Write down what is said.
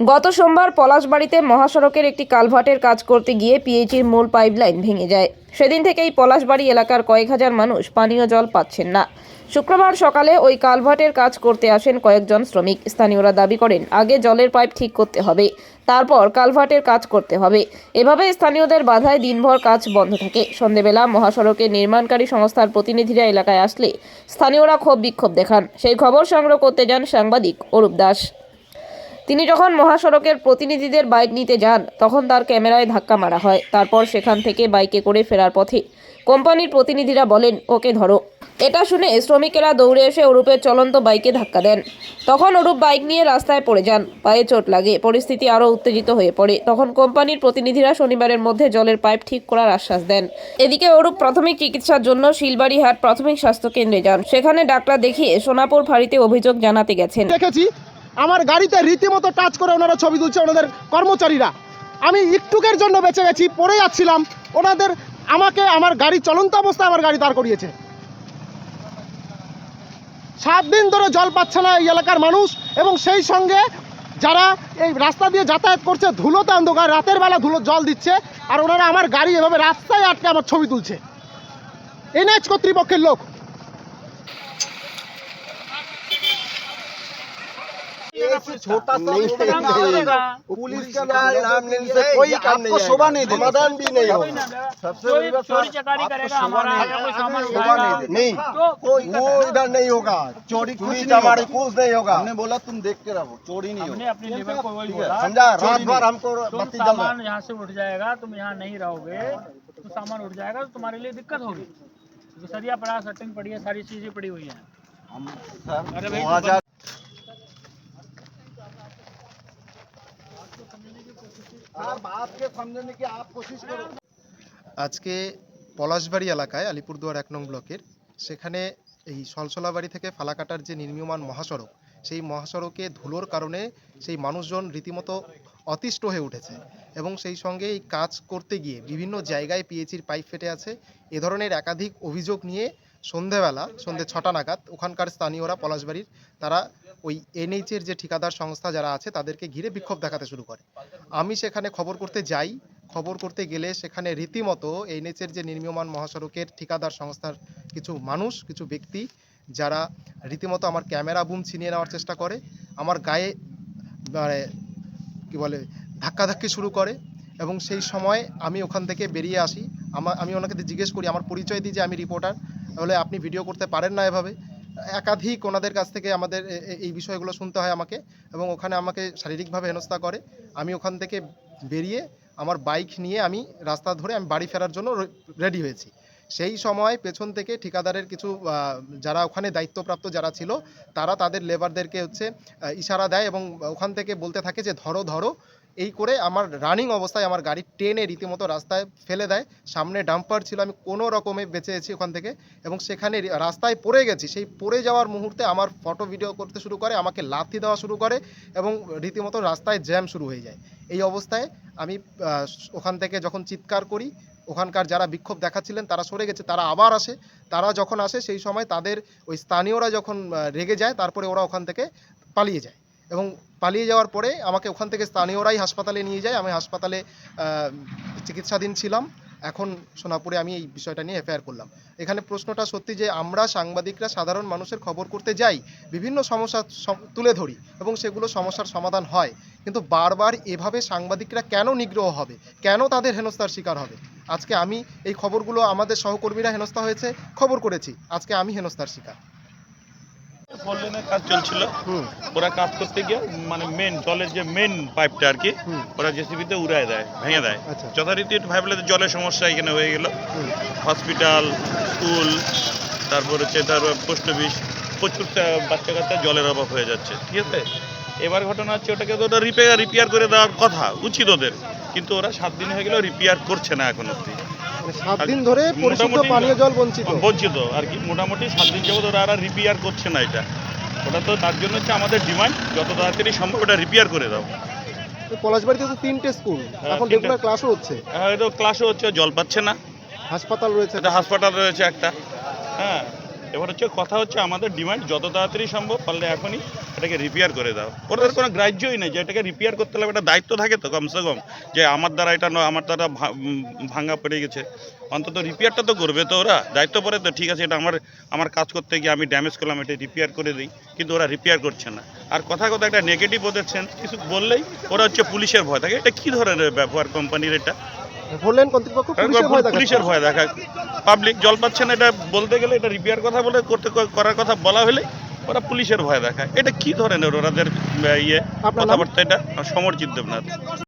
গত সোমবার পলাশবাড়িতে মহাসড়কের একটি কালভার্টের কাজ করতে গিয়ে পিএইচির মূল পাইপলাইন ভেঙে যায়। সেদিন থেকেই পলাশবাড়ি এলাকার কয়েক হাজার মানুষ পানীয় জল পাচ্ছেন না। শুক্রবার সকালে ওই কালভার্টের কাজ করতে আসেন কয়েকজন শ্রমিক। স্থানীয়রা দাবি করেন, আগে জলের পাইপ ঠিক করতে হবে, তারপর কালভার্টের কাজ করতে হবে। এভাবে স্থানীয়দের বাধায় দিনভর কাজ বন্ধ থাকে। সন্ধেবেলা মহাসড়কের নির্মাণকারী সংস্থার প্রতিনিধিরা এলাকায় আসলে স্থানীয়রা ক্ষোভ বিক্ষোভ দেখান। সেই খবর সংগ্রহ করতে যান সাংবাদিক অরূপ দাস। তিনি যখন মহাসড়কের প্রতিনিধিদের বাইক নিতে যান, তখন তার ক্যামেরায় ধাক্কা মারা হয়। তারপর সেখান থেকে বাইকে করে ফেরার পথে কোম্পানির প্রতিনিধিরা বলেন, ওকে ধরো। এটা শুনে শ্রমিকেরা দৌড়ে এসে অরূপের চলন্ত বাইকে ধাক্কা দেন। তখন অরূপ বাইক নিয়ে রাস্তায় পড়ে যান। পায়ে চোট লাগে, পরিস্থিতি আরও উত্তেজিত হয়ে পড়ে। তখন কোম্পানির প্রতিনিধিরা শনিবারের মধ্যে জলের পাইপ ঠিক করার আশ্বাস দেন। এদিকে অরূপ প্রাথমিক চিকিৎসার জন্য শিলবাড়িহাট প্রাথমিক স্বাস্থ্য কেন্দ্রে যান। সেখানে ডাক্তার দেখিয়ে সোনাপুর ফাঁড়িতে অভিযোগ জানাতে গেছেন। দেখেছি আমার গাড়িতে রীতিমতো টাচ করে ওনারা ছবি তুলছে ওনাদের কর্মচারীরা। আমি একটুকের জন্য বেঁচে গেছি, পড়ে যাচ্ছিলাম ওনাদের আমাকে আমার গাড়ি চলন্ত অবস্থায় আমার গাড়ি দাঁড় করিয়েছে। সাত দিন ধরে জল পাচ্ছে না এই এলাকার মানুষ এবং সেই সঙ্গে যারা এই রাস্তা দিয়ে যাতায়াত করছে, ধুলোতে অন্ধকার, রাতের বেলা ধুলো জল দিচ্ছে আর ওনারা আমার গাড়ি এভাবে রাস্তায় আটকে আমার ছবি তুলছে। এনএচ কর্তৃপক্ষের লোক। छोटा सा पुलिस का नाम लेने से कोई काम नहीं शोभा नहीं समाधान भी नहीं होगा। सबसे चोरी चकारी करेगा हमारा कोई सामान शोभा उठाएगा। नहीं वो इधर नहीं होगा। चोरी कुछ हमारे कुछ नहीं होगा। हमने बोला तुम देख के रहो चोरी नहीं हमने होगा। अपने लेवल को वही समझा? रात भर हमको बत्ती जल यहाँ से उठ जाएगा तुम यहाँ नहीं रहोगे तो सामान उठ जाएगा तो तुम्हारे लिए दिक्कत होगी। सरिया पड़ा सटिंग पड़ी है सारी चीज़ें पड़ी हुई है। हम सर अरे भाई, আজকে পলাশবাড়ি এলাকায় আলিপুরদুয়ার এক নং ব্লকের, সেখানে এই সলসলাবাড়ি থেকে ফালাকাটার যে নির্মীয়মান মহাসড়ক, সেই মহাসড়কে ধুলোর কারণে সেই মানুষজন রীতিমতো অতিষ্ঠ হয়ে উঠেছে এবং সেই সঙ্গে এই কাজ করতে গিয়ে বিভিন্ন জায়গায় পিএইচির পাইপ ফেটে আছে। এ ধরনের একাধিক অভিযোগ নিয়ে সন্ধেবেলা, সন্ধে ছটা নাগাদ ওখানকার স্থানীয়রা, পলাশবাড়ির, তারা ওই এনএইচের যে ঠিকাদার সংস্থা যারা আছে, তাদেরকে ঘিরে বিক্ষোভ দেখাতে শুরু করে। আমি সেখানে খবর করতে যাই। খবর করতে গেলে সেখানে রীতিমতো এনএচের যে নির্মীয়মান মহাসড়কের ঠিকাদার সংস্থার কিছু মানুষ, কিছু ব্যক্তি, যারা রীতিমতো আমার ক্যামেরা বুম ছিনিয়ে নেওয়ার চেষ্টা করে, আমার গায়ে মানে কি বলে, ধাক্কাধাক্কি শুরু করে এবং সেই সময় আমি ওখান থেকে বেরিয়ে আসি। আমার আমি ওনাকে জিজ্ঞেস করি, আমার পরিচয় দিই যে আমি রিপোর্টার। তাহলে আপনি ভিডিও করতে পারেন না এভাবে। একাধিক ওনাদের কাছ থেকে আমাদের এই বিষয়গুলো শুনতে হয় আমাকে এবং ওখানে আমাকে শারীরিকভাবে হেনস্থা করে। আমি ওখান থেকে বেরিয়ে আমার বাইক নিয়ে আমি রাস্তা ধরে আমি বাড়ি ফেরার জন্য রেডি হয়েছি। সেই সময় পেছন থেকে ঠিকাদারের কিছু যারা ওখানে দায়িত্বপ্রাপ্ত যারা ছিল, তারা তাদের লেবারদেরকে হচ্ছে ইশারা দেয় এবং ওখান থেকে বলতে থাকে যে ধরো ধরো এই করে আমার রানিং অবস্থায় আমার গাড়ি টেনে রীতিমতো রাস্তায় ফেলে দেয়। সামনে ডাম্পার ছিল, আমি কোনো রকমে বেঁচে গেছি ওখান থেকে এবং সেখানে রাস্তায় পড়ে গেছি। সেই পড়ে যাওয়ার মুহূর্তে আমার ফটো ভিডিও করতে শুরু করে, আমাকে লাথি দেওয়া শুরু করে এবং রীতিমতো রাস্তায় জ্যাম শুরু হয়ে যায়। এই অবস্থায় আমি ওখান থেকে যখন চিৎকার করি, ওখানকার যারা বিক্ষোভ দেখাচ্ছিলেন তারা সরে গেছে, তারা আবার আসে। তারা যখন আসে, সেই সময় তাদের ওই স্থানীয়রা যখন রেগে যায়, তারপরে ওরা ওখান থেকে পালিয়ে যায়। এবং পালিয়ে যাওয়ার পরে আমাকে ওখান থেকে স্থানীয়রাই হাসপাতালে নিয়ে যায়। আমি হাসপাতালে চিকিৎসাধীন ছিলাম। এখন সোনাপুরে আমি এই বিষয়টা নিয়ে এফআইআর করলাম। এখানে প্রশ্নটা সত্যি যে আমরা সাংবাদিকরা, সাধারণ মানুষের খবর করতে যাই, বিভিন্ন সমস্যা তুলে ধরি এবং সেগুলো সমস্যার সমাধান হয়। কিন্তু বারবার এভাবে সাংবাদিকরা কেন নিগ্রহ হবে? কেন তাদের হেনস্থার শিকার হবে? আজকে আমি এই খবরগুলো আমাদের সহকর্মীরা হেনস্থা হয়েছে, খবর করেছি। আজকে আমি হেনস্থার শিকার। কাজ চলছিল। ওরা কাজ করতে গিয়ে মানে মেন জলের যে মেন পাইপটা আর কি ওরা জেসিবিতে উড়ায় দেয় ভেঙে দেয়। আচ্ছা। যথারীতি একটু জলের সমস্যা এখানে হয়ে গেল। হসপিটাল স্কুল তারপর হচ্ছে তার পোস্ট অফিস প্রচুর বাচ্চা কাচ্চা জলের অভাব হয়ে যাচ্ছে ঠিক আছে? এবার ঘটনা হচ্ছে ওটাকে তো ওটা রিপেয়ার রিপেয়ার করে দেওয়ার কথা উচিত ওদের। কিন্তু ওরা সাত দিন হয়ে গেলেও রিপেয়ার করছে না এখন অব্দি সাত দিন ধরে পরিশুদ্ধ পানীয় জল বঞ্চিত। বঞ্চিত আর কি মোটামুটি সাত দিন যাবত ওরা আর রিপেয়ার করছে না এটা। ওটা তো তার জন্য হচ্ছে আমাদের ডিমান্ড যত তাড়াতাড়ি সম্ভব ওটা রিপেয়ার করে দাও। পলাশবাড়িতে তো তিনটে স্কুল হ্যাঁ, এখন। রেগুলার ক্লাসও হচ্ছে। হয়তো ক্লাসও হচ্ছে জল পাচ্ছে না। হাসপাতাল রয়েছে। একটা হাসপাতাল রয়েছে একটা। হ্যাঁ এবার হচ্ছে কথা হচ্ছে আমাদের ডিমান্ড যত তাড়াতাড়ি সম্ভব পারলে এখনই এটাকে রিপেয়ার করে দাও। ওদের কোনো গ্রাহ্যই নেই যে এটাকে রিপেয়ার করতে হলে একটা দায়িত্ব থাকে তো কমসে কম, যে আমার দ্বারা এটা নয়, আমার দ্বারা ভাঙা পড়ে গেছে। অন্তত রিপেয়ারটা তো করবে তো ওরা। দায়িত্ব পড়ে তো ঠিক আছে, এটা আমার আমার কাজ করতে গিয়ে আমি ড্যামেজ করলাম, এটা রিপেয়ার করে দিই, কিন্তু ওরা রিপেয়ার করছে না। আর কথা কথা একটা নেগেটিভ ওদের সেন্স কিছু বললেই ওরা হচ্ছে পুলিশের ভয় থাকে। এটা কী ধরনের ব্যবহার কোম্পানির এটা? বললেন কর্তৃপক্ষ পুলিশের ভয়। দেখা পাবলিক জল পাচ্ছে না এটা বলতে গেলে এটা রিপেয়ার কথা বলে করতে করার কথা বলা হলে ওরা পুলিশের ভয় দেখায় এটা কি ধরনের ওরাদের ইয়ে? কথাবার্তা এটা সমর দেবনাথ